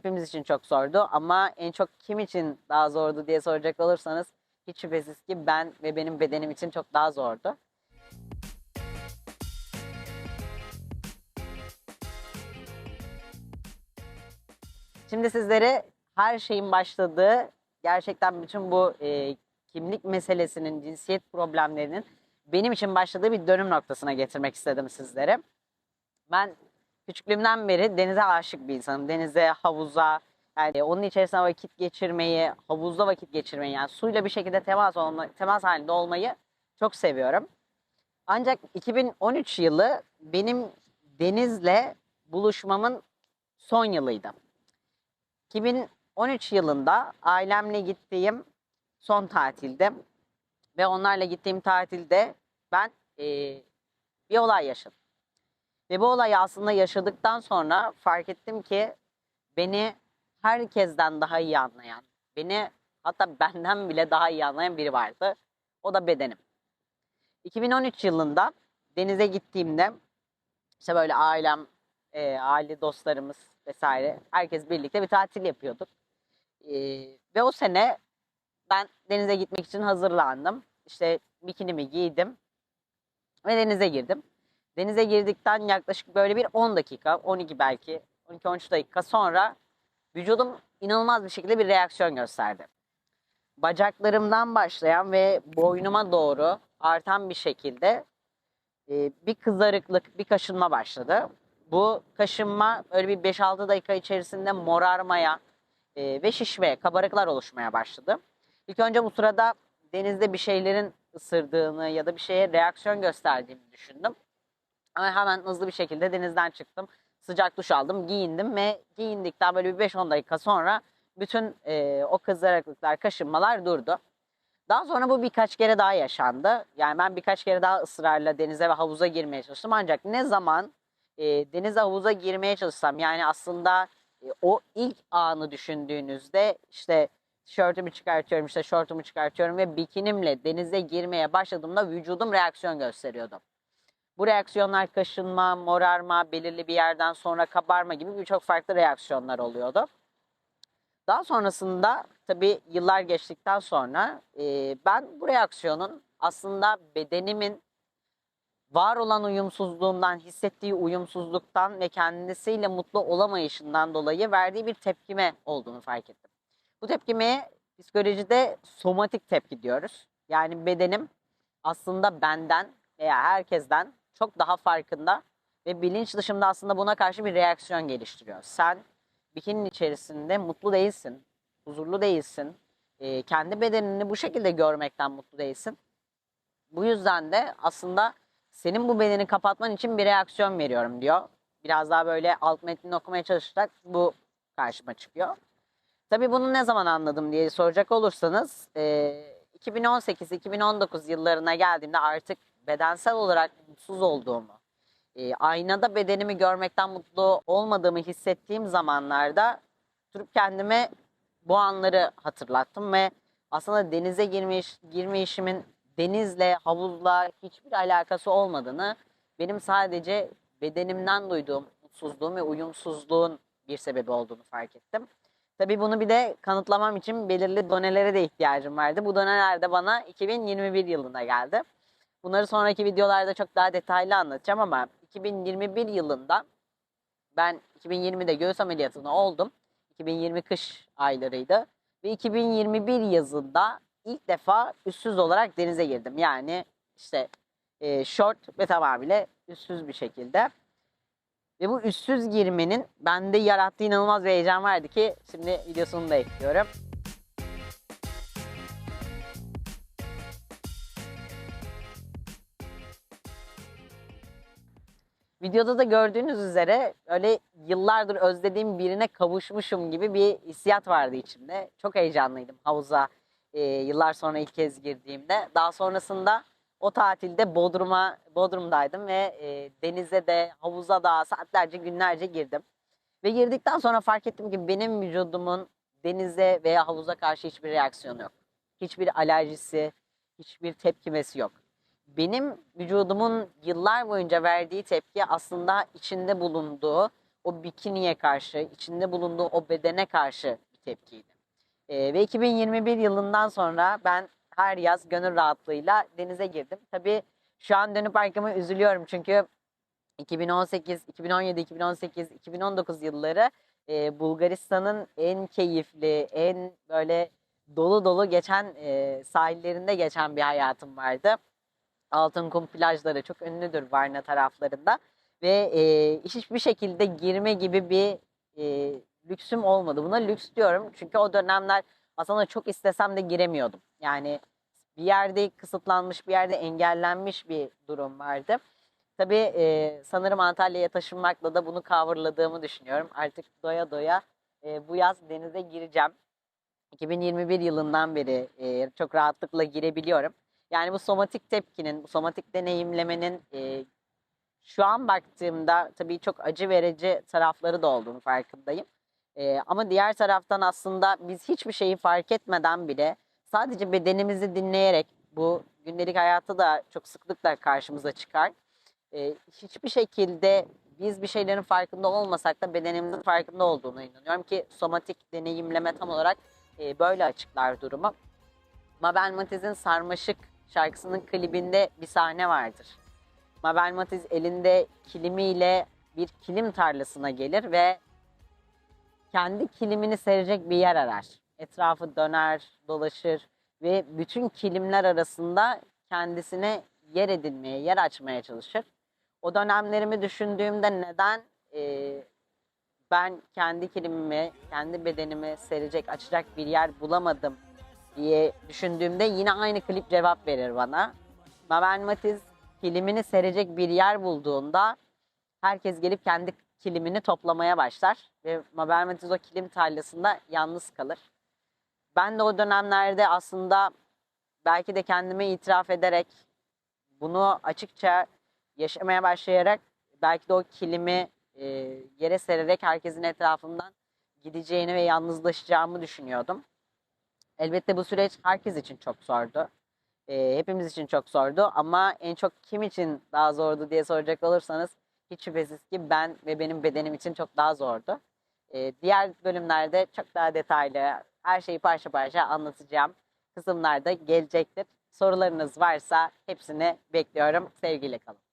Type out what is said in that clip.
hepimiz için çok zordu ama en çok kim için daha zordu diye soracak olursanız hiç şüphesiz ki ben ve benim bedenim için çok daha zordu. Şimdi sizlere her şeyin başladığı, gerçekten bütün bu e, kimlik meselesinin, cinsiyet problemlerinin benim için başladığı bir dönüm noktasına getirmek istedim sizlere. Ben küçüklüğümden beri denize aşık bir insanım. Denize, havuza, yani onun içerisinde vakit geçirmeyi, havuzda vakit geçirmeyi, yani suyla bir şekilde temas olma, temas halinde olmayı çok seviyorum. Ancak 2013 yılı benim denizle buluşmamın son yılıydı. 2013 yılında ailemle gittiğim son tatilde ve onlarla gittiğim tatilde ben eee, bir olay yaşadım. Ve bu olayı aslında yaşadıktan sonra fark ettim ki beni herkesten daha iyi anlayan, beni hatta benden bile daha iyi anlayan biri vardı. O da bedenim. 2013 yılında denize gittiğimde işte böyle ailem, e, aile dostlarımız vesaire herkes birlikte bir tatil yapıyorduk. E, ve o sene ben denize gitmek için hazırlandım. İşte bikinimi giydim ve denize girdim. Denize girdikten yaklaşık böyle bir 10 dakika, 12 belki, 12-13 dakika sonra vücudum inanılmaz bir şekilde bir reaksiyon gösterdi. Bacaklarımdan başlayan ve boynuma doğru artan bir şekilde e, bir kızarıklık, bir kaşınma başladı. Bu kaşınma öyle bir 5-6 dakika içerisinde morarmaya e, ve şişmeye, kabarıklar oluşmaya başladı. İlk önce bu sırada denizde bir şeylerin ısırdığını ya da bir şeye reaksiyon gösterdiğimi düşündüm. Ama hemen hızlı bir şekilde denizden çıktım. Sıcak duş aldım, giyindim ve giyindikten böyle bir 5-10 dakika sonra bütün e, o kızarıklıklar, kaşınmalar durdu. Daha sonra bu birkaç kere daha yaşandı. Yani ben birkaç kere daha ısrarla denize ve havuza girmeye çalıştım. Ancak ne zaman e, denize havuza girmeye çalışsam yani aslında e, o ilk anı düşündüğünüzde işte tişörtümü çıkartıyorum, işte şortumu çıkartıyorum ve bikinimle denize girmeye başladığımda vücudum reaksiyon gösteriyordu. Bu reaksiyonlar kaşınma, morarma, belirli bir yerden sonra kabarma gibi birçok farklı reaksiyonlar oluyordu. Daha sonrasında tabii yıllar geçtikten sonra e, ben bu reaksiyonun aslında bedenimin var olan uyumsuzluğundan, hissettiği uyumsuzluktan ve kendisiyle mutlu olamayışından dolayı verdiği bir tepkime olduğunu fark ettim. Bu tepkimeye psikolojide somatik tepki diyoruz. Yani bedenim aslında benden veya herkesten çok daha farkında ve bilinç dışımda aslında buna karşı bir reaksiyon geliştiriyor. Sen bikinin içerisinde mutlu değilsin, huzurlu değilsin, e, kendi bedenini bu şekilde görmekten mutlu değilsin. Bu yüzden de aslında senin bu bedeni kapatman için bir reaksiyon veriyorum diyor. Biraz daha böyle alt metnini okumaya çalışarak bu karşıma çıkıyor. Tabii bunu ne zaman anladım diye soracak olursanız e, 2018-2019 yıllarına geldiğimde artık bedensel olarak mutsuz olduğumu, e, aynada bedenimi görmekten mutlu olmadığımı hissettiğim zamanlarda durup kendime bu anları hatırlattım ve aslında denize girmiş, girme işimin denizle, havuzla hiçbir alakası olmadığını, benim sadece bedenimden duyduğum mutsuzluğun ve uyumsuzluğun bir sebebi olduğunu fark ettim. Tabii bunu bir de kanıtlamam için belirli donelere de ihtiyacım vardı. Bu doneler de bana 2021 yılında geldi. Bunları sonraki videolarda çok daha detaylı anlatacağım ama 2021 yılında ben 2020'de göğüs ameliyatını oldum. 2020 kış aylarıydı. Ve 2021 yazında ilk defa üstsüz olarak denize girdim. Yani işte e, short ve tamamıyla üstsüz bir şekilde. Ve bu üstsüz girmenin bende yarattığı inanılmaz bir heyecan vardı ki şimdi videosunu da ekliyorum. Videoda da gördüğünüz üzere öyle yıllardır özlediğim birine kavuşmuşum gibi bir hissiyat vardı içimde. Çok heyecanlıydım havuza e, yıllar sonra ilk kez girdiğimde. Daha sonrasında o tatilde Bodrum'a Bodrum'daydım ve e, denize de havuza da saatlerce günlerce girdim. Ve girdikten sonra fark ettim ki benim vücudumun denize veya havuza karşı hiçbir reaksiyonu yok. Hiçbir alerjisi, hiçbir tepkimesi yok. Benim vücudumun yıllar boyunca verdiği tepki aslında içinde bulunduğu o bikiniye karşı, içinde bulunduğu o bedene karşı bir tepkiydi. Ee, ve 2021 yılından sonra ben her yaz gönül rahatlığıyla denize girdim. Tabii şu an dönüp arkama üzülüyorum çünkü 2018, 2017, 2018, 2019 yılları e, Bulgaristan'ın en keyifli, en böyle dolu dolu geçen e, sahillerinde geçen bir hayatım vardı. Altınkum plajları çok ünlüdür Varna taraflarında ve e, hiçbir şekilde girme gibi bir e, lüksüm olmadı. Buna lüks diyorum çünkü o dönemler aslında çok istesem de giremiyordum. Yani bir yerde kısıtlanmış, bir yerde engellenmiş bir durum vardı. Tabii e, sanırım Antalya'ya taşınmakla da bunu coverladığımı düşünüyorum. Artık doya doya e, bu yaz denize gireceğim. 2021 yılından beri e, çok rahatlıkla girebiliyorum. Yani bu somatik tepkinin, bu somatik deneyimlemenin e, şu an baktığımda tabii çok acı verici tarafları da olduğunu farkındayım. E, ama diğer taraftan aslında biz hiçbir şeyi fark etmeden bile sadece bedenimizi dinleyerek bu gündelik hayatta da çok sıklıkla karşımıza çıkar. E, hiçbir şekilde biz bir şeylerin farkında olmasak da bedenimizin farkında olduğunu inanıyorum ki somatik deneyimleme tam olarak e, böyle açıklar durumu. Mabel Matiz'in Sarmaşık şarkısının klibinde bir sahne vardır. Mabel Matiz elinde kilimiyle bir kilim tarlasına gelir ve kendi kilimini serecek bir yer arar. Etrafı döner, dolaşır ve bütün kilimler arasında kendisine yer edinmeye, yer açmaya çalışır. O dönemlerimi düşündüğümde neden e, ben kendi kilimimi, kendi bedenimi serecek, açacak bir yer bulamadım diye düşündüğümde yine aynı klip cevap verir bana. Mabel Matiz kilimini serecek bir yer bulduğunda herkes gelip kendi kilimini toplamaya başlar ve Mabel Matiz o kilim tarlasında yalnız kalır. Ben de o dönemlerde aslında belki de kendime itiraf ederek bunu açıkça yaşamaya başlayarak belki de o kilimi e, yere sererek herkesin etrafından gideceğini ve yalnızlaşacağımı düşünüyordum. Elbette bu süreç herkes için çok zordu. E, hepimiz için çok zordu ama en çok kim için daha zordu diye soracak olursanız hiç şüphesiz ki ben ve benim bedenim için çok daha zordu. E, diğer bölümlerde çok daha detaylı her şeyi parça parça anlatacağım kısımlarda gelecektir. Sorularınız varsa hepsini bekliyorum. Sevgiyle kalın.